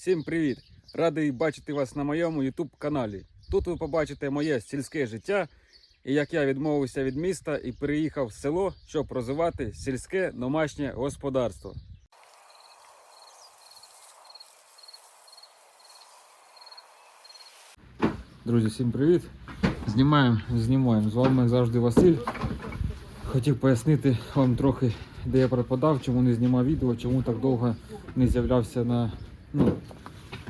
Всім привіт! Радий бачити вас на моєму YouTube каналі. Тут ви побачите моє сільське життя і як я відмовився від міста і переїхав в село, щоб розвивати сільське домашнє господарство. Друзі, всім привіт! Знімаємо, знімаємо. З вами завжди Василь. Хотів пояснити вам трохи, де я пропадав, чому не знімав відео, чому так довго не з'являвся на, ну,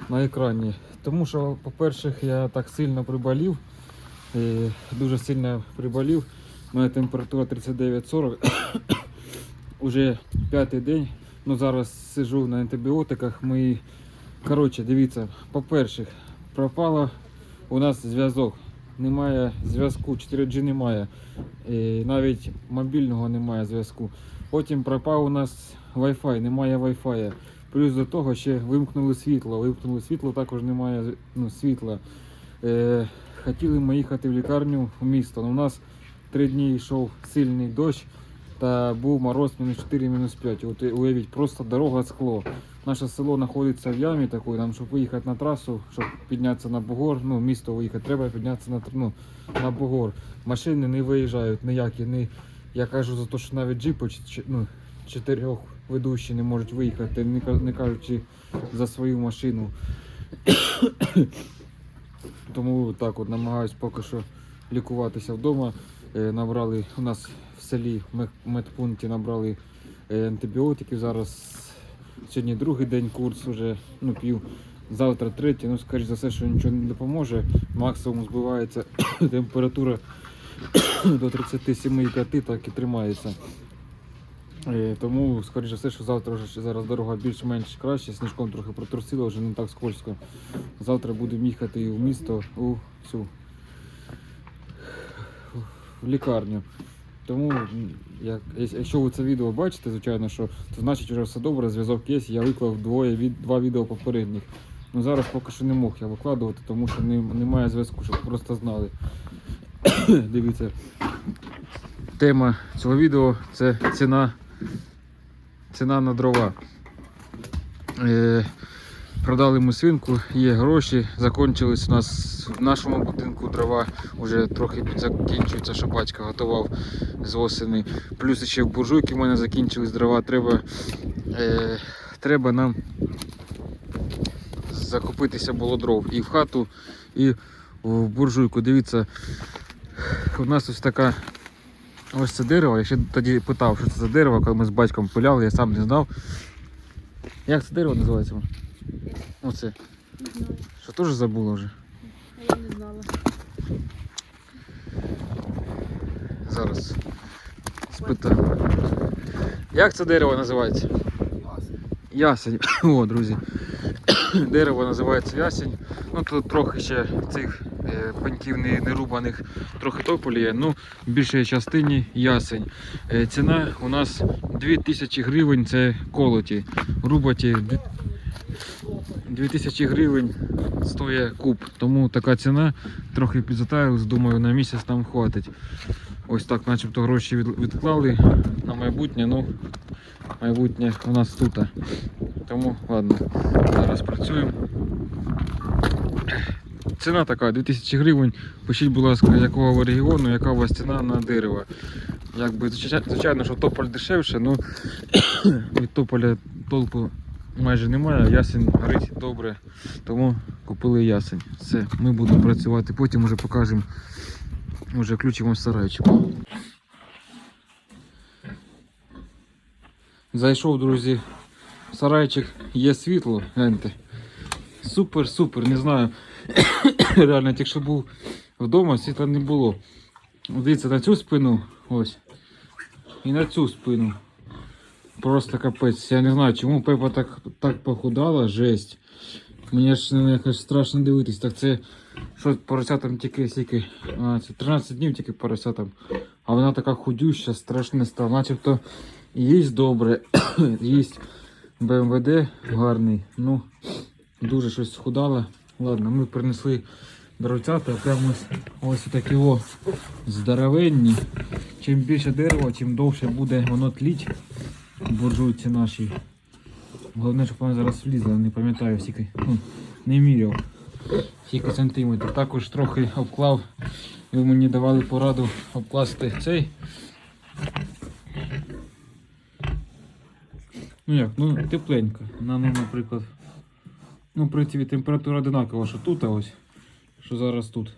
на екрані. Тому що, по-перше, я так сильно приболів, е, дуже сильно приболів. У мене температура 39-40. Уже п'ятий день. Ну, зараз сижу на антибіотиках. Ми, коротше, дивіться, по-перше, пропало у нас зв'язок. Немає зв'язку, 4G немає. І навіть мобільного немає зв'язку. Потім пропав у нас Wi-Fi, немає Wi-Fi. Плюс до того ще вимкнули світло. Вимкнули світло, також немає ну, світла. Е, хотіли ми їхати в лікарню в місто. але у нас три дні йшов сильний дощ та був мороз мінус 4, мінус 5. От уявіть, просто дорога скло. Наше село знаходиться в ямі такої, нам, щоб виїхати на трасу, щоб піднятися на Бугор, ну, місто виїхати, треба піднятися на, ну, на Бугор. Машини не виїжджають ніякі. Не, я кажу за те, що навіть джипи ну, чотирьох ведущі не можуть виїхати, не, кажучи за свою машину. Тому так от намагаюсь поки що лікуватися вдома. Е, Набрали у нас в селі в медпункті набрали е, антибіотиків. Зараз сьогодні другий день курс уже ну, п'ю. Завтра третій, ну скоріш за все, що нічого не допоможе. Максимум збивається температура до 37,5, так і тримається. Е, Тому, скоріш за все, що завтра вже зараз дорога більш-менш краще, сніжком трохи протрусило, вже не так скользко. Завтра будемо їхати в місто у цю в лікарню. Тому, як, якщо ви це відео бачите, звичайно, що то значить вже все добре, зв'язок є. Я виклав двоє від, два відео попередніх. Ну зараз поки що не мог я викладувати, тому що не, немає зв'язку, щоб просто знали. Дивіться. Тема цього відео це ціна, ціна на дрова. Е, продали ми свинку, є гроші, закончились у нас в нашому будинку дрова, вже трохи закінчується, що батько готував з осени. Плюс ще в буржуйки в мене закінчились дрова. Треба, е, треба нам закупитися було дров і в хату, і в буржуйку. Дивіться, у нас ось така ось це дерево. Я ще тоді питав, що це за дерево, коли ми з батьком пиляли, я сам не знав. Як це дерево називається? Оце. Що теж забула вже. Я не знала. Зараз спитаю. Як це дерево називається? Ясень. О, друзі. Дерево називається ясень. Ну тут трохи ще цих пеньків не, не рубаних, трохи тополі є. Ну, в більшій частині ясень. Е, ціна у нас 2000 гривень це колоті. Рубаті 2000 гривень стоїть куб. Тому така ціна. Трохи підзатарилась, думаю, на місяць нам хватить. Ось так, начебто гроші відклали на майбутнє, ну майбутнє у нас тут. Тому ладно, зараз працюємо. Ціна така 2000 гривень. Пишіть, будь ласка, якого ви регіону, яка у вас ціна на дерево. Якби, звичайно, що тополь дешевше, ну від тополя толку майже немає. Ясень горить добре, тому купили ясень. Все, ми будемо працювати, потім вже покажемо. Уже включимо сарайчик. Зайшов, друзі, сарайчик, є світло, гляньте. Супер, супер, не знаю. Реально, якщо був вдома, світла не було. Дивіться на цю спину, ось. І на цю спину. Просто капець. Я не знаю, чому Пепа так, так похудала, жесть. Мені ж ну, якось страшно дивитись. Так це що поросятам тільки стільки. А, це 13 днів тільки поросятам. А вона така худюща, страшне стала. Начебто їсть добре, їсть БМВД гарний. Ну, дуже щось схудала. Ладно, ми принесли дровцята, прямо ось, такі о здоровенні. Чим більше дерева, тим довше буде воно тліть буржуйці нашій. Головне, щоб вона зараз влізла, не пам'ятаю скільки. Ну, не міряв. Скільки сантиметрів. Також трохи обклав. Ви мені давали пораду обкласти цей. Ну як, ну тепленько. На ну, наприклад. Ну, в принципі, температура одинакова, що тут, а ось, що зараз тут.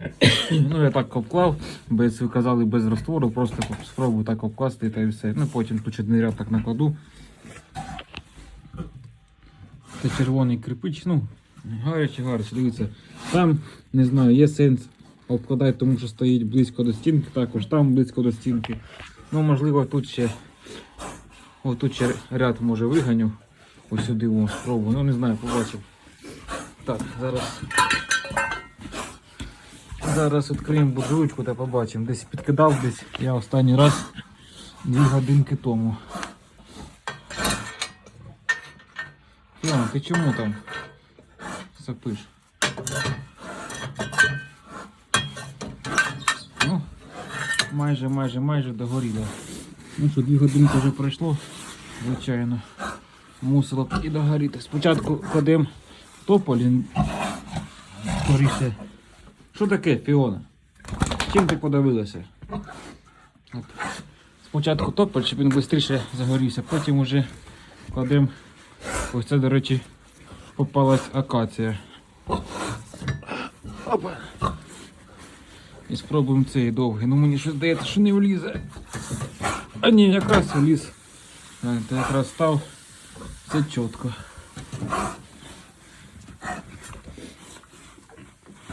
ну, я так обклав, без, ви казали, без раствору, просто спробую так обкласти та і все. Ну, потім тут один ряд так накладу. Це червоний кирпич, ну, гаряче, гаряче, дивіться. Там, не знаю, є сенс обкладати, тому що стоїть близько до стінки, також там близько до стінки. Ну, можливо, тут ще, отут ще ряд може виганю. Ось сюди о, спробую. Ну не знаю, побачив. Так, зараз. Зараз відкриємо буржуйку та побачимо. Десь підкидав десь я останній раз дві годинки тому. Фіона, ти чому там сапиш? Ну, майже, майже, майже догоріло. Ну що, дві годинки вже пройшло, звичайно. Мусило і догоріти. Спочатку кладемо тополі. Скоріше. Що таке, Фіона? Чим ти подавилася? От. Спочатку тополь, щоб він швидше загорівся, потім вже кладемо. Ось це, до речі, попалась акація. Опа. І спробуємо цей довгий. Ну мені щось здається, що не влізе. А ні, якраз вліз. Ти якраз став. Все чітко.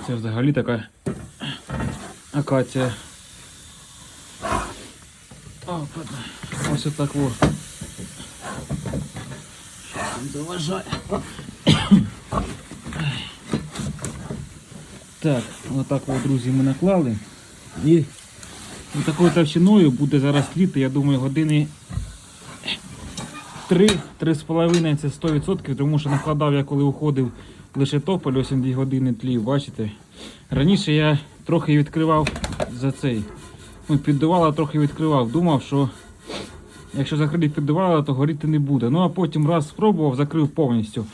Це взагалі така акація. О, падла. Ось отак во. Заважає? Так, отак от, друзі, ми наклали. І такою товщиною буде зараз тліти, я думаю, години 3-3,5 це 100%, тому що накладав я коли уходив лише тополь, ось 2 години тлів, бачите. Раніше я трохи відкривав за цей. Ну, піддувала трохи відкривав. Думав, що якщо закрити піддувала, то горіти не буде. Ну а потім раз спробував, закрив повністю.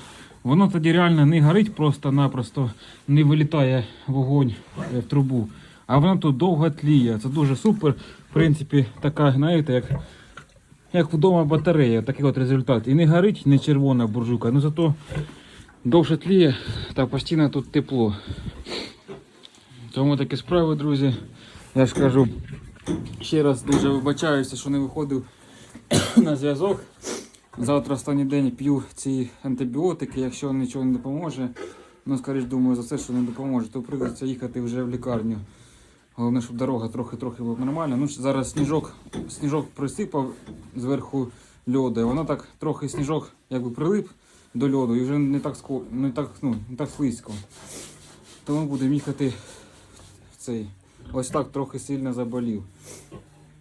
Воно тоді реально не горить, просто-напросто не вилітає вогонь е, в трубу. А воно тут довго тліє. Це дуже супер. В принципі, така, знаєте, як як вдома батарея, такий от результат. І не горить, не червона буржука, ну зато довше тліє та постійно тут тепло. Тому такі справи, друзі. Я ж кажу, ще раз дуже вибачаюся, що не виходив на зв'язок. Завтра останній день п'ю ці антибіотики, якщо нічого не допоможе. Ну, скоріш думаю за це, що не допоможе, то прийдеться їхати вже в лікарню. Головне, щоб дорога трохи-трохи була нормальна. Ну, зараз сніжок, сніжок присипав зверху льоду, і воно так трохи сніжок якби прилип до льоду і вже не так, ско... не так, ну, не так слизько. Тому будемо їхати в цей. Ось так трохи сильно заболів.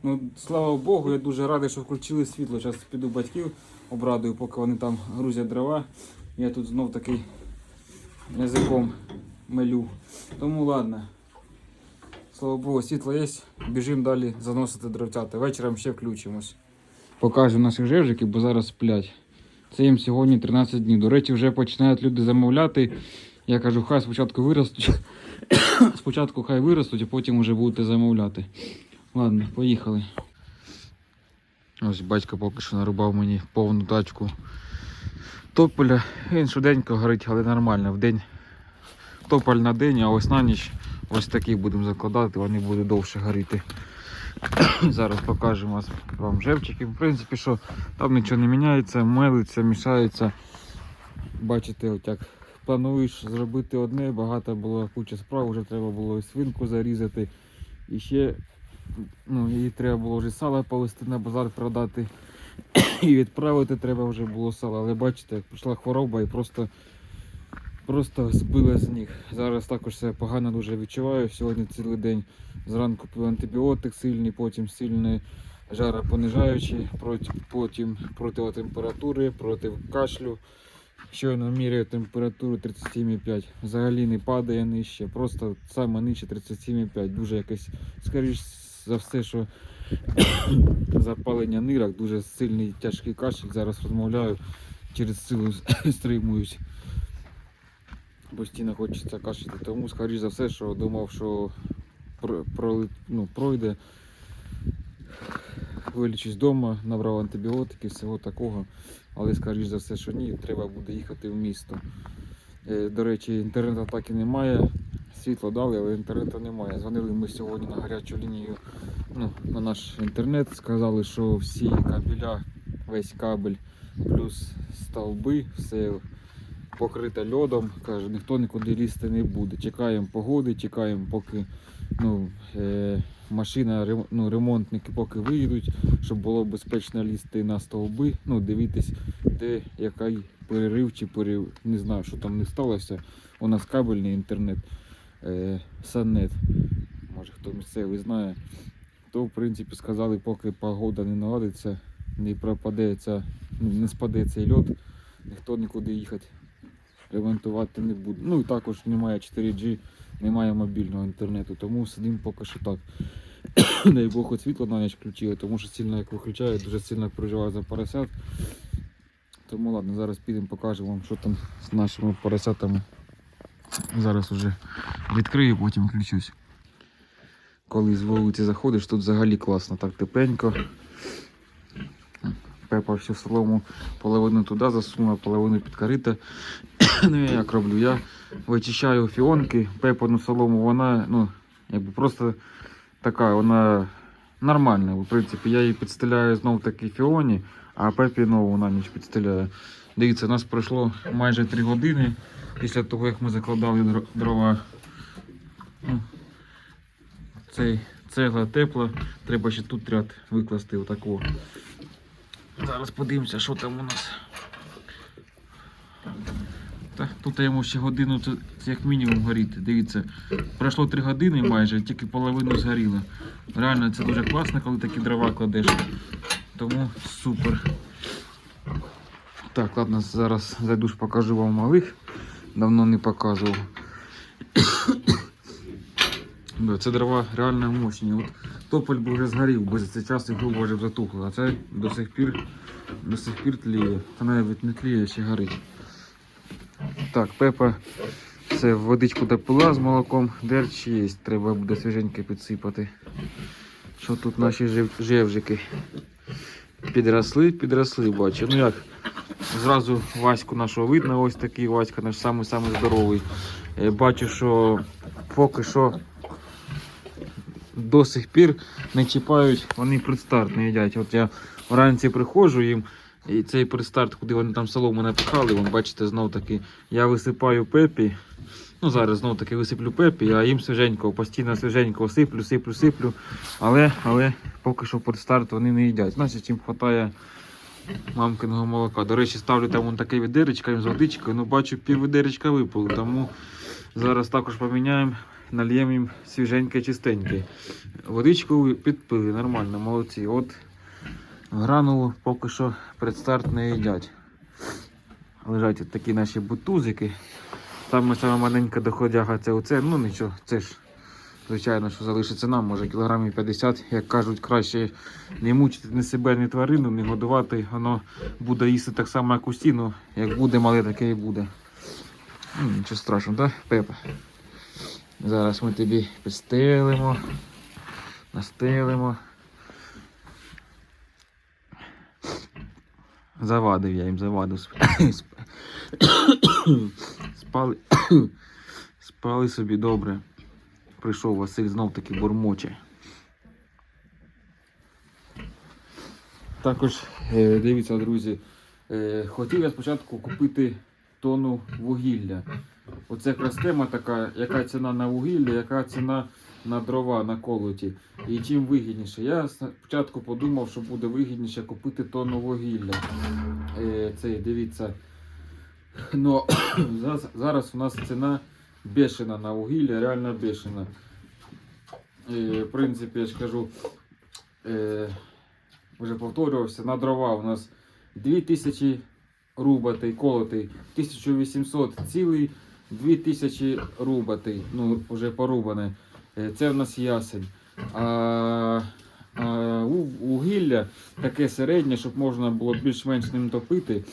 Ну, слава Богу, я дуже радий, що включили світло. Зараз піду батьків обрадую, поки вони там грузять дрова. Я тут знов такий язиком мелю. Тому ладно. Слава Богу, світло є. Біжимо далі заносити дровцята. Вечором ще включимось. Покажу наших жевжиків, бо зараз сплять. Це їм сьогодні 13 днів. До речі, вже починають люди замовляти. Я кажу, хай спочатку виростуть. спочатку хай виростуть, а потім вже будете замовляти. Ладно, поїхали. Ось батько поки що нарубав мені повну тачку тополя. Він швиденько горить, але нормально. В день тополь на день, а ось на ніч ось таких будемо закладати, вони будуть довше горіти. Зараз покажемо вам жевчики. В принципі, що там нічого не міняється, мелиться, мішається. Бачите, от як плануєш зробити одне, багато було куча справ, вже треба було і свинку зарізати. І ще ну, їй треба було вже сало повезти на базар продати. І відправити треба вже було сало. Але бачите, як прийшла хвороба і просто, просто збила з ніг. Зараз також себе погано дуже відчуваю. Сьогодні цілий день зранку пив антибіотик сильний, потім сильний жаропонижаючий, потім проти температури, проти кашлю. Щойно міряю температуру 37,5. Взагалі не падає нижче, просто саме нижче 37,5. Дуже якесь, скоріш за все, що запалення нирок, дуже сильний тяжкий кашель. Зараз розмовляю. через силу стримуюсь. Постійно хочеться кашляти. Тому, скоріш за все, що думав, що про, про, ну, пройде. Вилічусь вдома, набрав антибіотики, всього такого. Але скоріш за все, що ні, треба буде їхати в місто. Е, До речі, інтернету так і немає. Світло дали, але інтернету немає. Дзвонили ми сьогодні на гарячу лінію ну, на наш інтернет. Сказали, що всі кабеля, весь кабель плюс стовби, все покрите льодом. Каже, ніхто нікуди лізти не буде. Чекаємо погоди, чекаємо, поки ну, е, машина, ну, ремонтники поки виїдуть, щоб було безпечно лізти на стовби, ну, дивитись, де який перерив чи перерив. Не знаю, що там не сталося. У нас кабельний інтернет, е, Саннет, може хто місцевий знає. То, в принципі, сказали, поки погода не наладиться, не пропаде ця, ну, не спаде цей льод, ніхто нікуди їхати ремонтувати не буде. Ну і також немає 4G, немає мобільного інтернету, тому сидимо поки що так. Дай Бог, хоч світло на ніч включили, тому що сильно як виключають, дуже сильно переживаю за поросят. Тому ладно, зараз підемо покажемо вам, що там з нашими поросятами. Зараз уже відкрию, потім включусь. Коли з вулиці заходиш, тут взагалі класно, так тепленько. Пепа всю солому половину туди засунула, половину під корита. ну я як роблю? Я вичищаю фіонки, пепану солому, вона ну, якби просто така, вона нормальна. В принципі, я її підстеляю знов таки фіоні, а пепі нову на ніч підстеляю. Дивіться, у нас пройшло майже 3 години після того, як ми закладали дрова. Ну, Цей цегла тепла, треба ще тут ряд викласти отаку. Зараз подивимося, що там у нас. Та, тут йому ще годину це, як мінімум горіти. Дивіться, пройшло 3 години майже, тільки половину згоріло. Реально це дуже класно, коли такі дрова кладеш. Тому супер. Так, ладно, зараз зайду ж покажу вам малих. Давно не показував. Це дрова реально мощні. От тополь би вже згорів, бо за цей час грубо вже затухло, а це до сих пір, до сих пір тліє. Та навіть не тліє, ще горить. Так, пепа це водичку допила з молоком, дерч є, треба буде свіженьке підсипати. Що тут наші жив- жевжики? Підросли, підросли, бачу. Ну як, зразу Ваську нашого видно, ось такий Васька, наш самий-самий здоровий. Е, Бачу, що поки що до сих пір не чіпають, вони предстарт не їдять. От я вранці приходжу їм, і цей предстарт, куди вони там солому напихали, вон, бачите, знов таки, я висипаю пепі. Ну, зараз знов таки висиплю пепі, а їм свіженького, постійно свіженького сиплю, сиплю, сиплю. Але, але поки що предстарт вони не їдять. Значить, їм вистачає мамкиного молока. До речі, ставлю там вон таке відеречко їм з водичкою, ну бачу, пів відеречка випало, тому зараз також поміняємо, нальємо їм свіженьке, чистеньке. Водичку підпили, нормально, молодці. От гранулу поки що предстарт не їдять. Лежать такі наші бутузики. Саме саме маленька доходяга це оце, ну нічого, це ж. Звичайно, що залишиться нам, може кілограмів 50, як кажуть, краще не мучити ні себе, ні тварину, не годувати. Воно буде їсти так само, як усі, ну як буде мале, таке і буде. Ну, нічого страшного, так, Пепа? Зараз ми тобі підстелимо, настелимо. Завадив я їм, завадив. Спали, спали собі добре. Прийшов Василь знов таки бурмоче. Також е, дивіться, друзі, е, хотів я спочатку купити тонну вугілля. Оце якраз тема така, яка ціна на вугілля, яка ціна на дрова на колоті. І чим вигідніше. Я спочатку подумав, що буде вигідніше купити тонну вугілля. Е, Це дивіться. Ну, зараз, зараз у нас ціна бешена на вугілля, реально бешена. Е, В принципі, я ж кажу, е, вже повторювався, на дрова у нас 2000 рубатий, колотий, 1800 цілий, 2000 рубатий, ну вже порубане. Е, Це в нас ясень. А, а у- вугілля таке середнє, щоб можна було більш-менш ним топити.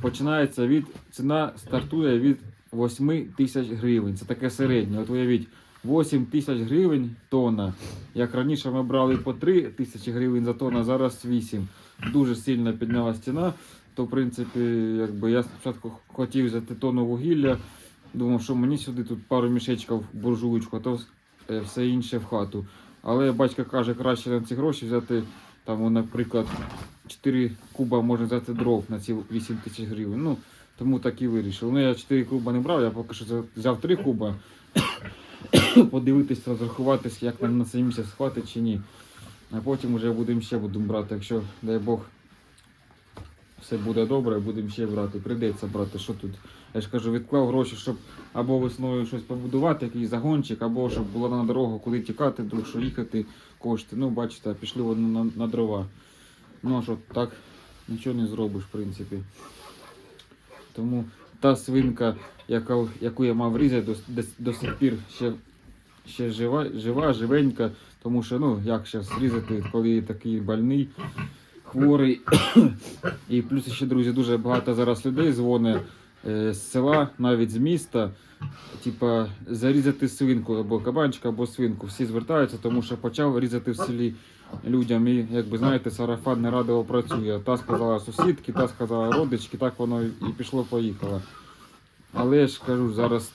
починається від ціна стартує від 8 тисяч гривень. Це таке середнє. От уявіть, 8 тисяч гривень тонна. Як раніше ми брали по 3 тисячі гривень за тонну, зараз 8. Дуже сильно піднялась ціна. То, в принципі, якби я спочатку хотів взяти тонну вугілля. Думав, що мені сюди тут пару мішечків буржуючку, а то все інше в хату. Але батько каже, краще на ці гроші взяти, там, наприклад, 4 куба можна взяти дров на ці 8 тисяч гривень. Ну, тому так і вирішив. Ну, я 4 куба не брав, я поки що взяв- взяв 3 куба. Подивитися, розрахуватися, як нам на цей місяць хватить чи ні. А потім вже будемо ще будемо брати, якщо, дай Бог, все буде добре, будемо ще брати. Прийдеться брати, що тут. Я ж кажу, відклав гроші, щоб або весною щось побудувати, якийсь загончик, або щоб було на дорогу, куди тікати, вдруг що їхати, кошти. Ну, бачите, пішли вони на, на дрова. Ну, що так нічого не зробиш, в принципі. Тому та свинка, яка, яку я мав різати, до, до, до сих пір ще, ще жива, жива, живенька. Тому що, ну, як зараз різати, коли такий больний, хворий. І плюс ще, друзі, дуже багато зараз людей дзвонить е, з села, навіть з міста. Типа зарізати свинку або кабанчика, або свинку. Всі звертаються, тому що почав різати в селі людям. І, як би знаєте, сарафан не радио працює. Та сказала сусідки, та сказала родички, так воно і пішло-поїхало. Але я ж кажу, зараз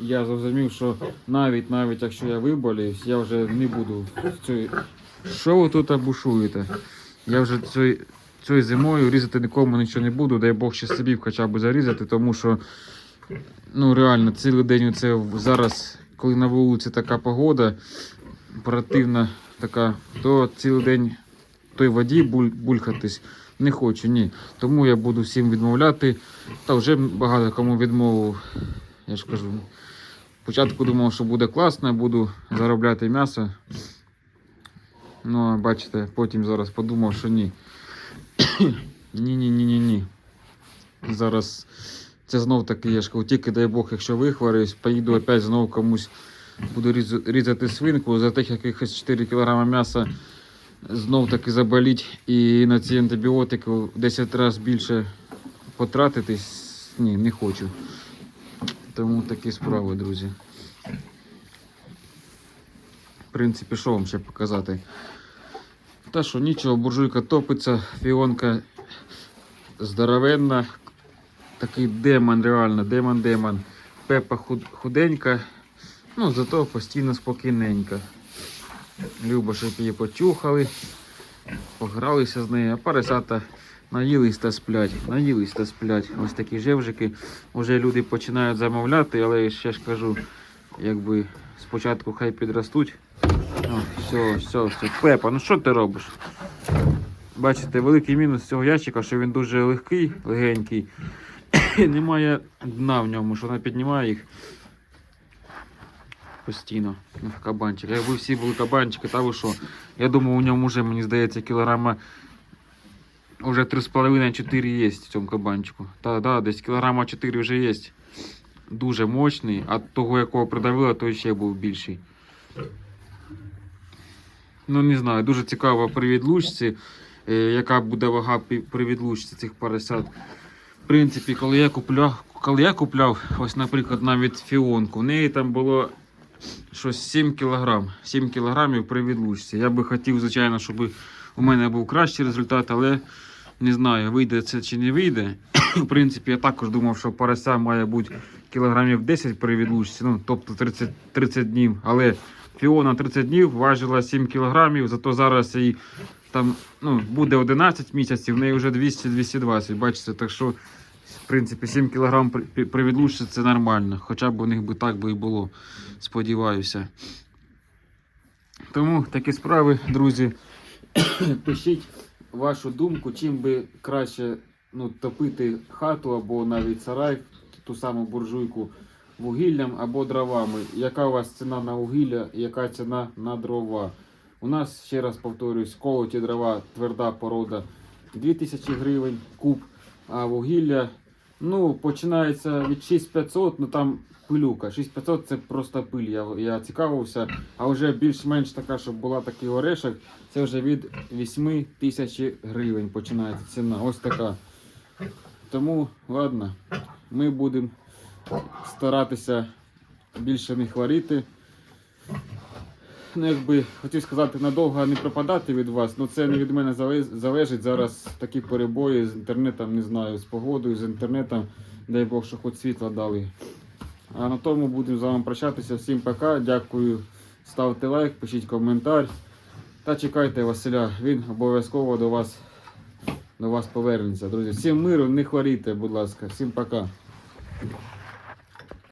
я зрозумів, що навіть навіть якщо я виболююсь, я вже не буду в цій. Що ви тут бушуєте? Я вже цією цією зимою різати нікому нічого не буду, дай Бог ще собі хоча б зарізати, тому що ну реально цілий день це зараз, коли на вулиці така погода, противна така, то цілий день той воді буль, булькатись не хочу, ні. Тому я буду всім відмовляти. Та вже багато кому відмовив. Я ж кажу. Спочатку думав, що буде класно, буду заробляти м'ясо. Ну, бачите, потім зараз подумав, що ні. Ні-ні-ні-ні-ні. Зараз це знов таки, я ж тільки дай Бог, якщо вихворююсь, поїду опять знов комусь буду різати свинку, за тих якихось 4 кг м'яса знов таки заболіть і на ці антибіотики в 10 разів більше потратитись. Ні, не хочу. Тому такі справи, друзі. В принципі, що вам ще показати? Та що, нічого, буржуйка топиться, фіонка здоровенна. Такий демон, реально, демон-демон. Пепа худенька, ну зато постійно спокійненька. Люба, щоб її почухали, погралися з нею, а поросята наїлись та сплять, наїлись та сплять. Ось такі жевжики. Вже люди починають замовляти, але я ще ж кажу, якби спочатку хай підростуть. Все, все, все. Пепа, ну що ти робиш? Бачите, великий мінус цього ящика, що він дуже легкий, легенький. Немає дна в ньому, що вона піднімає їх постійно. Кабанчик. Якби всі були кабанчики, та ви що? Я думаю, у ньому вже, мені здається, кілограма вже 3,5-4 є в цьому кабанчику. Та, да, десь кілограма 4 вже є. Дуже мощний, а того, якого придавило, той ще був більший. Ну, не знаю, дуже цікаво при відлучці, е, яка буде вага при відлучці цих поросят. В принципі, коли я купляв, коли я купляв, ось, наприклад, навіть фіонку, в неї там було щось 7 кг. 7 кг при відлучці. Я би хотів, звичайно, щоб у мене був кращий результат, але не знаю, вийде це чи не вийде. В принципі, я також думав, що порося має бути кілограмів 10 при відлучці, ну, тобто 30, 30 днів. Але Фіона 30 днів важила 7 кілограмів, зато зараз їй там ну, буде 11 місяців, в неї вже 200-220, бачите, так що, в принципі, 7 кілограм при, відлучці це нормально. Хоча б у них би так би і було, сподіваюся. Тому такі справи, друзі. Пишіть вашу думку, чим би краще ну, топити хату або навіть сарай, ту саму буржуйку вугіллям або дровами. Яка у вас ціна на вугілля, яка ціна на дрова? У нас, ще раз повторюсь, колоті дрова, тверда порода 2000 гривень куб, а вугілля ну, починається від 6500, ну там пилюка. 6500 це просто пиль, я, я цікавився. А вже більш-менш така, щоб була такий орешок, це вже від 8 тисяч гривень починається ціна. Ось така. Тому, ладно, ми будемо старатися більше не хворіти. Ну, якби хотів сказати, надовго не пропадати від вас, але це не від мене залежить. Зараз такі перебої з інтернетом, не знаю, з погодою, з інтернетом. Дай Бог, що хоч світла дали. А на тому будемо з вами прощатися. Всім пока. Дякую. Ставте лайк, пишіть коментар. Та чекайте Василя. Він обов'язково до вас, до вас повернеться. Друзі, всім миру, не хворійте, будь ласка. Всім пока.